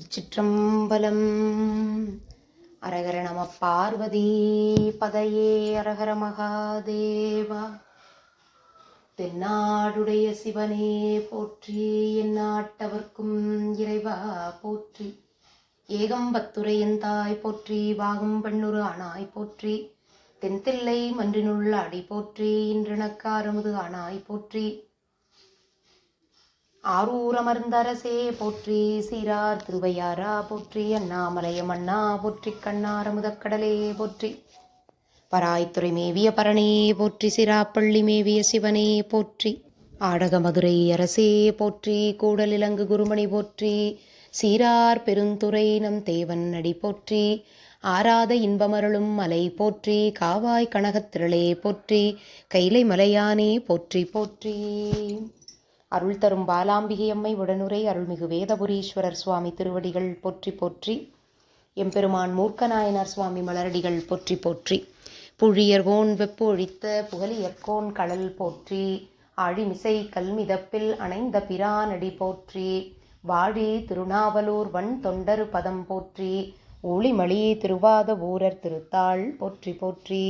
திருச்சிற்றம்பலம். அரகர நம பார்வதி பதையே அரகர மகாதேவா. தென்னாடுடைய சிவனே போற்றி என் நாட்டவர்க்கும் இறைவா போற்றி. ஏகம்பத்துரையன் தாய் போற்றி வாகும் பெண்ணுரு ஆனாய் போற்றி. தென்தில்லை மன்றினுள்ள அடி போற்றி இன்றனக்காரமுது ஆனாய் போற்றி. ஆரூரமர்ந்தரசே போற்றி சீரார் திருவையாரா போற்றி அண்ணாமலையம் அண்ணா போற்றி கண்ணாரமுதக்கடலே போற்றி. பராய்த்துறை மேவிய பரணே போற்றி சிராப்பள்ளி மேவிய சிவனே போற்றி. ஆடக மதுரை அரசே போற்றி. கூடலிலங்கு குருமணி போற்றி. சீரார் பெருந்துறை நம் தேவன் அடி போற்றி. ஆராத இன்பமருளும் மலை போற்றி. காவாய் கனகத்திரளே போற்றி. கைலை மலையானே போற்றி போற்றி. அருள் தரும் பாலாம்பிகையம்மை உடனுரை அருள்மிகு வேதபுரீஸ்வரர் சுவாமி திருவடிகள் போற்றி போற்றி. எம்பெருமான் மூர்க்கநாயனார் சுவாமி மலரடிகள் போற்றி போற்றி. புழியர்கோன் வெப்பு ஒழித்த புகழியர்கோன் கடல் போற்றி. ஆழிமிசை கல்மிதப்பில் அணைந்த பிரானடி போற்றி. வாழி திருநாவலூர் வன் தொண்டரு பதம் போற்றி. ஒளிமளி திருவாத ஊரர் திருத்தாள் போற்றி போற்றி.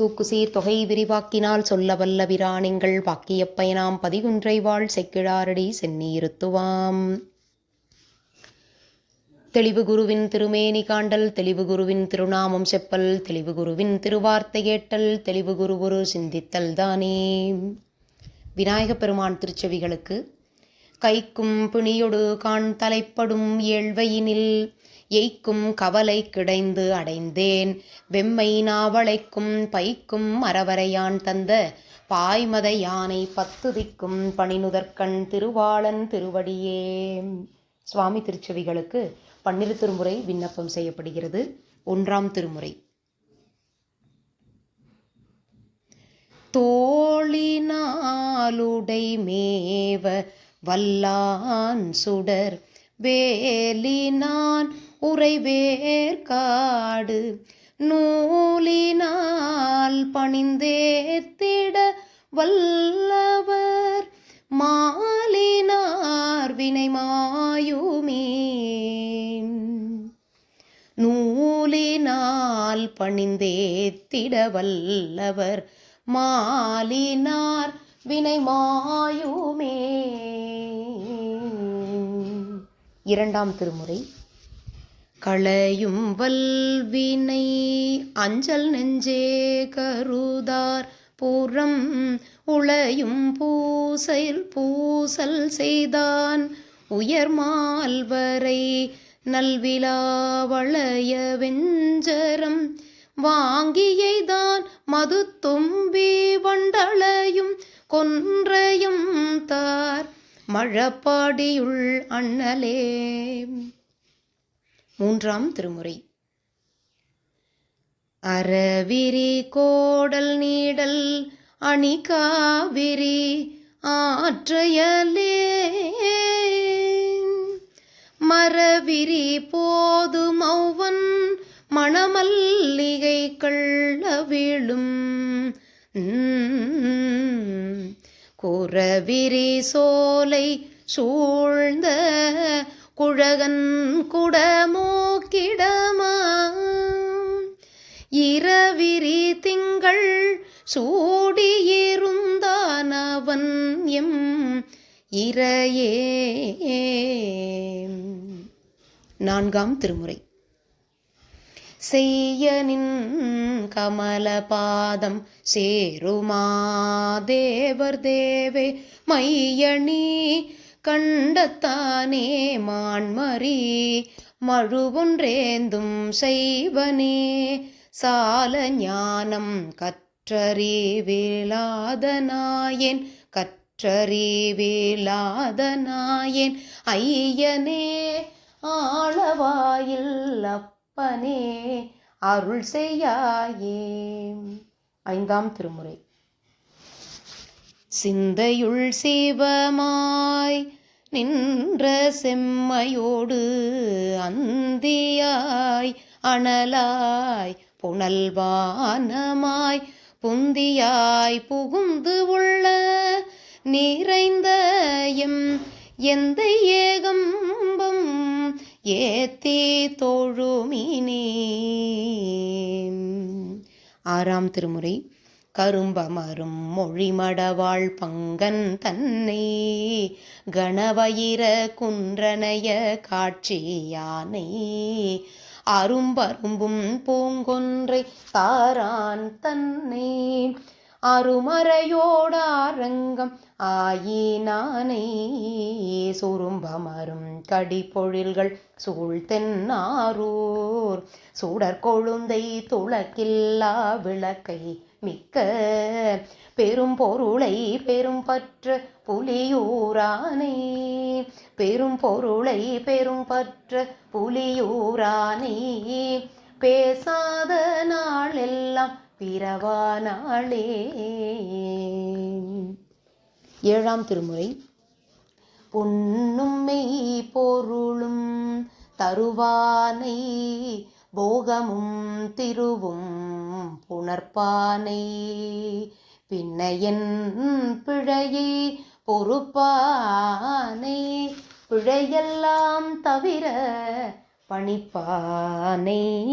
தூக்குசீர் தொகை விரிவாக்கினால் சொல்ல வல்ல விராணிங்கள் பாக்கியப்பயனாம் பதிகுன்றை வாழ் செக்கிழாரடி சென்னியிருத்துவாம் தெளிவு குருவின் திருமேனி காண்டல் தெளிவு குருவின் திருநாமம் செப்பல் தெளிவு குருவின் திருவார்த்தை கேட்டல் தெளிவு குரு ஒரு சிந்தித்தல் தானே. விநாயகப் பெருமான் திருச்செவிகளுக்கு கைக்கும் பிணியொடு காண் தலைப்படும் ஏழ்வையினில் எய்க்கும் கவலை கிடைந்து அடைந்தேன். வெம்மை நாவளைக்கும் பைக்கும் அறவரையான் தந்த. பாய்மத யானை பத்து திக்கும் பணிநுதற்கண் திருவாளன் திருவடியே. சுவாமி திருச்செவிகளுக்கு பன்னிரு திருமுறை விண்ணப்பம் செய்யப்படுகிறது. ஒன்றாம் திருமுறை. தோழினாலுடை மேவ வல்லான் சுடர். வேலினான் உறைவேற்காடு. நூலினால் பணிந்தேத்திட வல்லவர். மாலினார் வினை மாயுமே நூலினால் பணிந்தேத்திட வல்லவர். மாலினார் வினை மாயுமே இரண்டாம் திருமுறை. களையும் வல்வினை அஞ்சல் நெஞ்சே கருதார். பூரம் உளையும் பூசையில் பூசல் செய்தான். உயர் மால்வரை நல்விழா வளைய வெஞ்சரம். வாங்கியைதான் மது தும்பி வண்டளையும் கொன்றையும் தார். மழப்பாடியுள் அண்ணலே மூன்றாம் திருமுறை. அறவிரி கோடல் நீடல் அணிகாவிரி ஆற்றையலே. மரவிரி போது மௌவன் மணமல்லிகை கள்ளவிழும். குறவிரி சோலை சூழ்ந்த குழகன் குடமோக்கிடமா? இரவிரி திங்கள் சூடியிருந்தானவன் எம் இரையே நான்காம் திருமுறை. செய்யனின் கமல பாதம் சேருமா? தேவர் தேவே மையணி கண்டத்தானே மான்மரி மழுவுன்றேந்தும் செய்வனே. சால ஞானம் கற்றறிவிலாதனாயேன் கற்றறிவிலாதனாயேன் ஐயனே ஆளவாயில் அப்பனே அருள் செய்யாயே. ஐந்தாம் திருமுறை. சிந்தையுள் சிவமாய் நின்ற செம்மையோடு அந்தியாய் அனலாய் புனல்வானமாய் புந்தியாய் புகுந்து உள்ள நிறைந்த எம் எந்த ஏகம்பம் ஏத்தி தோழுமினே ஆறாம் திருமுறை. கரும்பமரும் மொழிமடவாள் பங்கன் தன்னை கணவயிர குன்றனைய காட்சி யானை அரும்பரும்பும் பூங்கொன்றை தாரான் தன்னை அருமறையோடாரங்கம் ஆயினானை. சுரும்பமரும் கடிப்பொழில்கள் சூழ்தென்னாரூர். சுடற்கொழுந்தை துளக்கில்லா விளக்கை மிக்க பெரும் பொருளை பெரும் பற்று புலியூரானை. பெரும் பொருளை பெரும் பற்று புலியூரானை. பேசாத நாளெல்லாம் பிறவா நாளே. ஏழாம் திருமுறை. பொன்னும் மெய் பொருளும் தருவானை. போகமும் திருவும் புணர்ப்பானை. பின்னையன் பிழையை பொறுப்பானை. பிழையெல்லாம் தவிர பணிப்பானை.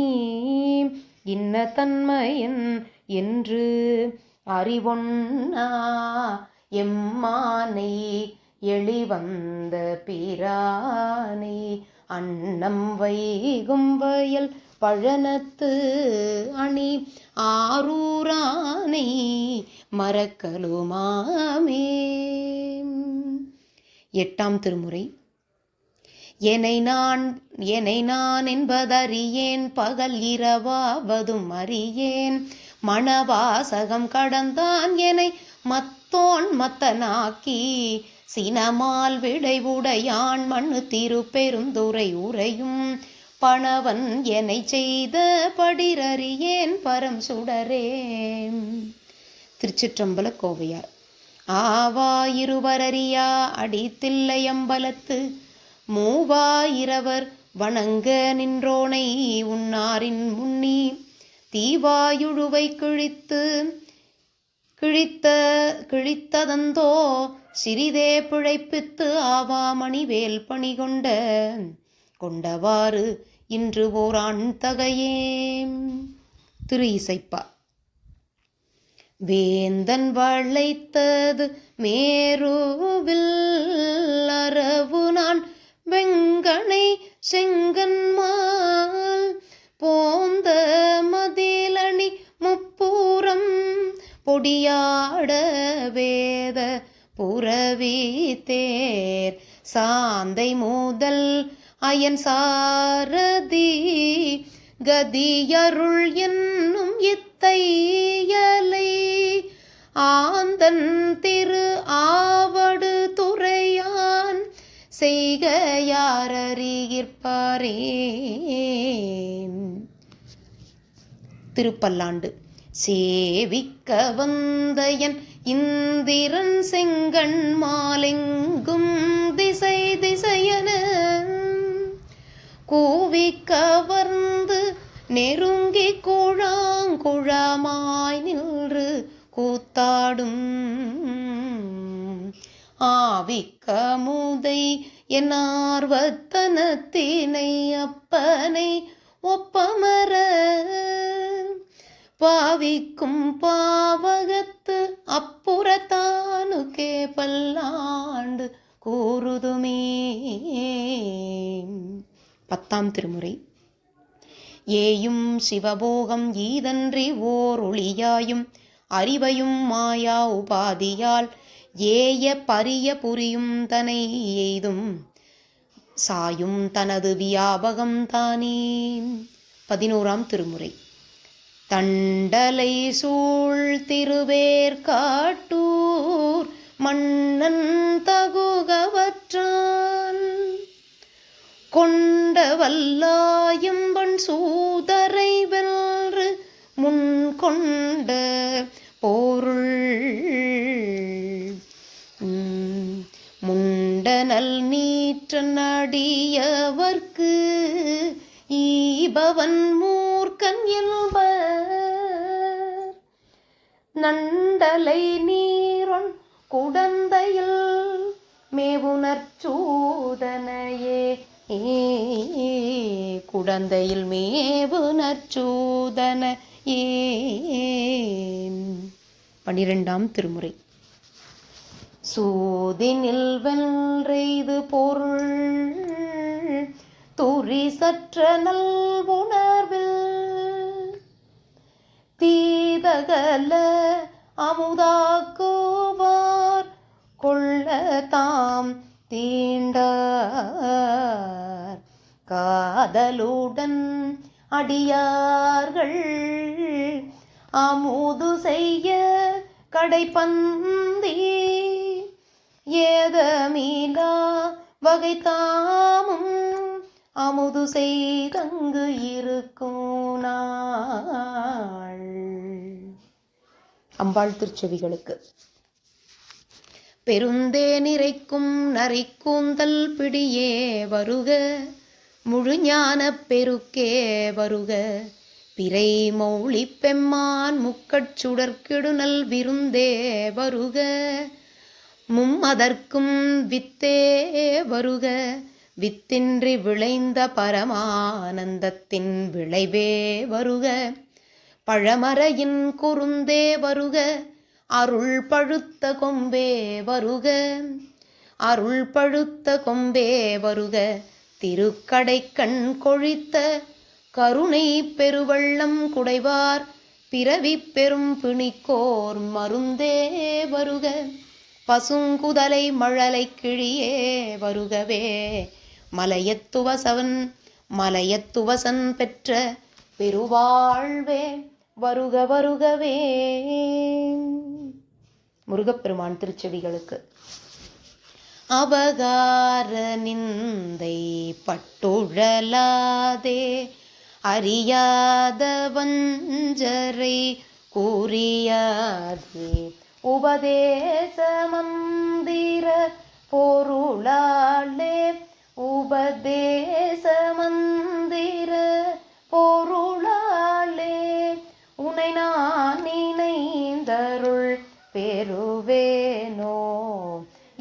இன்ன தன்மையன் என்று அறிவொன்னா எம்மானை எளிவந்த பிரானை. அன்னம் வைகும் வயல் பழனத்து அணி ஆரூரானை மறக்கலுமாமே. எட்டாம் திருமுறை. என்னை நான் என்னை நான் என்பதறியேன் பகல் இரவாவதும் அறியேன். மணவாசகம் கடந்தான் என்னை மத்தோன் மத்தனாக்கி. சினமால் விடைவுடையான் மண்ணு திருப்பெருந்துரை உரையும் பணவன் என்னை செய்த படிரறியேன் பரம் சுடரே திருச்சிற்றம்பல கோவையார் ஆவா இருவரறியா அடித்தில்லையம்பலத்து மூவாயிரவர் வணங்க நின்றோனை உன்னாரின் முன்னி. தீவாயுழுவை கிழித்து கிழித்த கிழித்ததந்தோ சிறிதே பிழைப்பித்து ஆவாமணி வேல் பணி கொண்ட கொண்டவாறு இன்று ஓரான் தகையேம். திரு இசைப்பா வேந்தன் வளைத்தது மேருவில் அரவு நான். வெங்கனை செங்கன்மால் போந்த மதிலணி முப்பூரம். பொடியாட வேத புறவி தேர். சாந்தை மூதல் அயன் சாரதி கதியருள் என்னும் இத்தையலை. ஆந்தன் திரு ஆவடு துறையான் செய்க யாரறியிற்பாரே திருப்பல்லாண்டு. சேவிக்க வந்தயன் இந்திரன் செங்கண் மாலெங்கும் திசை திசையன கூவி கவர்ந்து நெருங்கி குழாங்குழமாய் நின்று கூத்தாடும். ஆவிக்கமுதை என் ஆர்வத்தனத்தினை அப்பனை ஒப்பமர. பாவிக்கும் பாவகத்து அப்புறத்தானுக்கே பல்லாண்டு கூறுதுமே. பத்தாம் திருமுறை. ஏயும் சிவபோகம் ஈதன்றி ஓர் ஒளியாயும் அறிவையும் மாயா உபாதியால் ஏய பரிய புரியும் தனை எய்தும். சாயும் தனது வியாபகம் தானே. பதினோராம் திருமுறை. தண்டலை சூழ் திருவேற்காட்டூர் மன்னன் தகுகவற்றான். கொண்ட வல்லாயும்பன் சூதரை வென்று முன் கொண்ட போருள். முண்டனல் நீற்ற நடியவர்க்கு ஈபவன் மூர்க்கன் என்பர் நண்டலை நீரொன் குடந்தையில் மேவுணர்ச்சூ ஏ குடந்தையில் மேவு நற்சூதன ஏ பனிரெண்டாம் திருமுறை. சூதினில் வென்றெய்து பொருள் துரி சற்ற நல்வுணர்வில் தீதகல அமுதாக்குவார் கொள்ள தாம் தீண்டார் காதலுடன் அடியார்கள் அமுது செய்ய கடைப்பந்தி ஏகமீலா வகை தாமும் அமுது செய்தங்கு இருக்கும் நாள். அம்பாள் திருச்செவிகளுக்கு. பெருந்தே நிறைக்கும் நரிக்கூந்தல் பிடியே வருக. முழு முழுஞான பெருக்கே வருக. பிறை மௌழி பெம்மான் முக்கட்சுடற்கிடுநல் விருந்தே வருக. மும்மதற்கும் வித்தே வருக. வித்தின்றி விளைந்த பரமானந்தத்தின் விளைவே வருக. பழமறையின் குறுந்தே வருக. அருள் பழுத்த கொம்பே வருக. அருள் பழுத்த கொம்பே வருக. திருக்கடை கண் கொழித்த கருணை பெருவள்ளம் குடைவார் பிறவி பெரும் பிணிக்கோர் மருந்தே வருக. பசுங்குதலை மழலை கிழியே வருகவே. மலையத்துவசவன் மலையத்துவசன் பெற்ற பெருவாழ்வே வருக வருகவே. முருகப்பெருமான் திருச்செவிகளுக்கு அபகார நிந்தை பட்டுழலாதே. அறியாத வஞ்சரை கூறியாதே. உபதேச மந்திர பொருளாளே உபதேச மந்திர பொருள்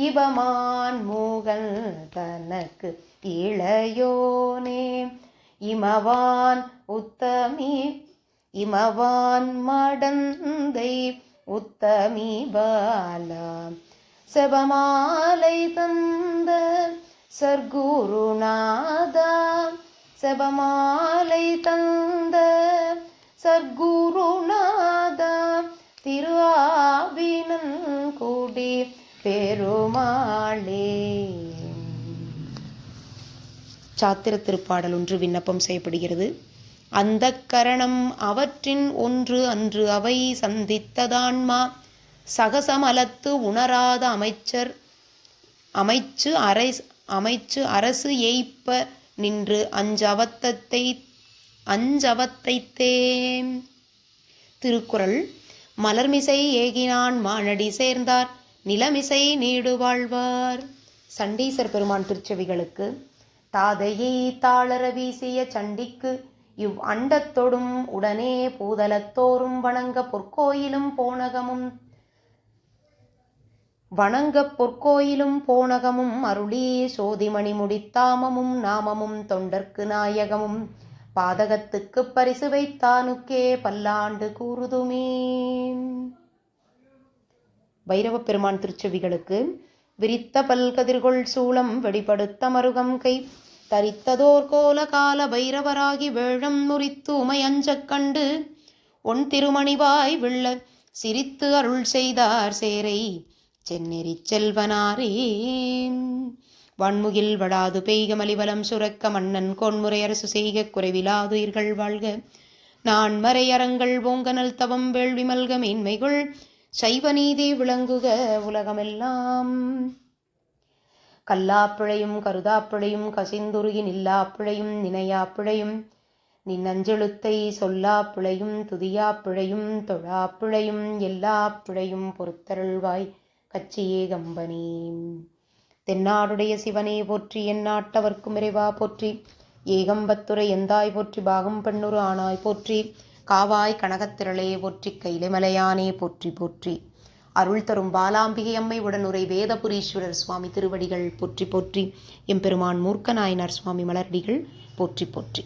இவமான் மூகல் தனக்கு இளையோனே. இமவான் உத்தமி இமவான் மடந்தை உத்தமி பாலா. செபமாலை தந்த சர்க்குருநாதா. செபமாலை தந்த சர்க்குருநாதா. திரு ஆவினன் கூடி பெருமாளே. சாத்திர திருப்பாடல் ஒன்று விண்ணப்பம் செய்யப்படுகிறது. அந்த கரணம் அவற்றின் ஒன்று அன்று அவை சந்தித்ததான்மா. சகசமலத்து உணராத அமைச்சர் அமைச்சு அரை அமைச்சு அரசு ஏய்ப்ப நின்று அஞ்சவத்தத்தை அஞ்சவத்தைத்தே திருக்குறள் மலர்மிசை ஏகினான் மானடி சேர்ந்தார். நிலமிசை நீடு வாழ்வார். சண்டீசர் பெருமான் திருச்செவிகளுக்கு தாதையை தாளர வீசிய சண்டிக்கு இவ் அண்டத்தொடும் உடனே பூதலத்தோறும் வணங்க பொற்கோயிலும் போனகமும். வணங்க பொற்கோயிலும் போனகமும் அருளி சோதிமணி முடித்தாமமும் நாமமும் தொண்டர்க்கு நாயகமும். பாதகத்துக்கு பரிசு வைத்தானுக்கே பல்லாண்டு கூறுதுமே. பைரவ பெருமான் திருச்செவிகளுக்கு விரித்த பல்கதிர்கொள் சூளம் வெடிபடுத்த மருகம் கை தரித்ததோர் கோல கால பைரவராகி வேழம் நுரித்து உமை அஞ்சக் கண்டு ஒன் திருமணிவாய் விள்ள சிரித்து அருள் செய்தார் சேரை சென்னெறி செல்வனாரே. வன்முகில் வடாது பெய்க மலிவலம் சுரக்க மன்னன் கொன்முறை அரசு செய்க குறைவிலாதுயிர்கள் வாழ்க. நான் மறையறங்கள் ஓங்கனல் தவம் வேள்வி மல்க மேன்மைகள் சைவ நீதி விளங்குக உலகமெல்லாம். கல்லாப்பிழையும் கருதாப்பிழையும் கசிந்துருகி நில்லாப்பிழையும் நினையாப்பிழையும் நின்னஞ்செழுத்தை சொல்லாப்பிழையும் துதியாப்பிழையும் தொழாப்பிழையும் எல்லாப்பிழையும் பொறுத்தருள்வாய் கச்சியே கம்பனே. தென்னாடுடைய சிவனே போற்றி என் நாட்டவர்க்கும் இறைவா போற்றி. ஏகம்பத்துரை எந்தாய் போற்றி பாகம் பெண்ணுரு ஆனாய் போற்றி. காவாய் கனகத்திரளே போற்றி கைலைமலையானே போற்றி போற்றி. அருள் தரும் பாலாம்பிகை அம்மை உடனுரை வேதபுரீஸ்வரர் சுவாமி திருவடிகள் போற்றி போற்றி. எம்பெருமான் மூர்க்கநாயனார் சுவாமி மலரடிகள் போற்றி போற்றி.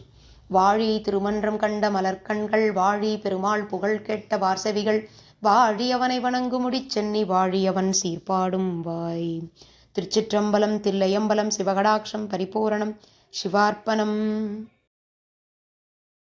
வாழி திருமன்றம் கண்ட மலர்கண்கள் வாழி பெருமாள் புகழ் கேட்ட வார்சவிகள் வாழி அவனை வணங்குமுடி சென்னி வாழியவன் சீர்பாடும் வாய். திருச்சிற்றம்பலம் தில்லையம்பலம் சிவகடாட்சம் பரிபூரணம் சிவார்ப்பணம்.